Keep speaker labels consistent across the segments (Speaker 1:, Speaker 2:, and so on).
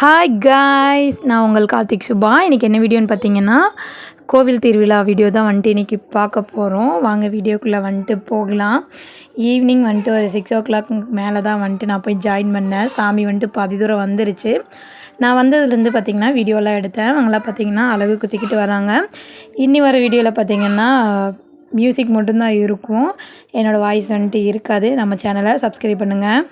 Speaker 1: Hi guys நான் உங்கள் கார்த்திக் சுபா. இன்றைக்கி என்ன வீடியோன்னு பார்த்தீங்கன்னா கோவில் திருவிழா வீடியோ தான் வந்துட்டு இன்றைக்கி பார்க்க போகிறோம் வாங்க வீடியோக்குள்ளே வந்துட்டு போகலாம். ஈவினிங் வந்துட்டு ஒரு சிக்ஸ் ஓ கிளாக் மேலே தான் வந்துட்டு நான் போய் ஜாயின் பண்ணேன். சாமி வந்துட்டு பாதி தூரம் வந்துருச்சு. நான் வந்ததுலேருந்து பார்த்திங்கன்னா வீடியோலாம் எடுத்தேன். அவங்களாம் பார்த்திங்கன்னா அழகு குத்திக்கிட்டு வராங்க. இன்னி வர வீடியோவில் பார்த்திங்கன்னா மியூசிக் மட்டும்தான் இருக்கும். என்னோடய வாய்ஸ் வந்துட்டு இருக்காது. நம்ம சேனலை சப்ஸ்கிரைப் பண்ணுங்கள்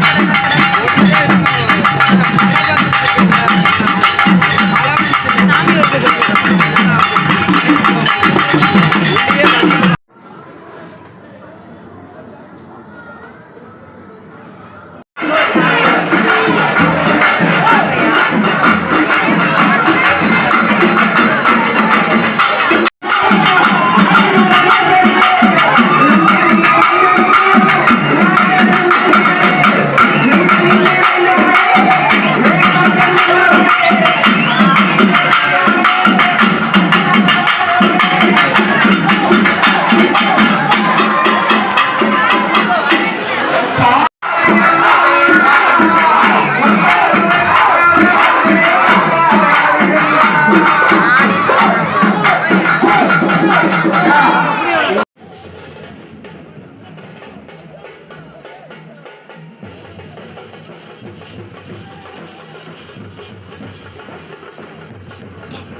Speaker 1: Thank you.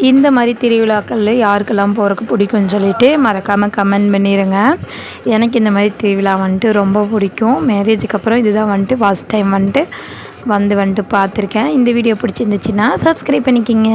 Speaker 1: இந்த மாதிரி திருவிழாக்களில் யாருக்கெல்லாம் போகிறக்கு பிடிக்கும்னு சொல்லிட்டு மறக்காமல் கமெண்ட் பண்ணிடுங்க எனக்கு இந்த மாதிரி திருவிழா வந்துட்டு ரொம்ப பிடிக்கும். மேரேஜுக்கு அப்புறம் இதுதான் வந்துட்டு ஃபஸ்ட் டைம் வந்துட்டு வந்து வந்துட்டு பார்த்துருக்கேன். இந்த வீடியோ பிடிச்சிருந்துச்சின்னா சப்ஸ்கிரைப் பண்ணிக்கிங்க.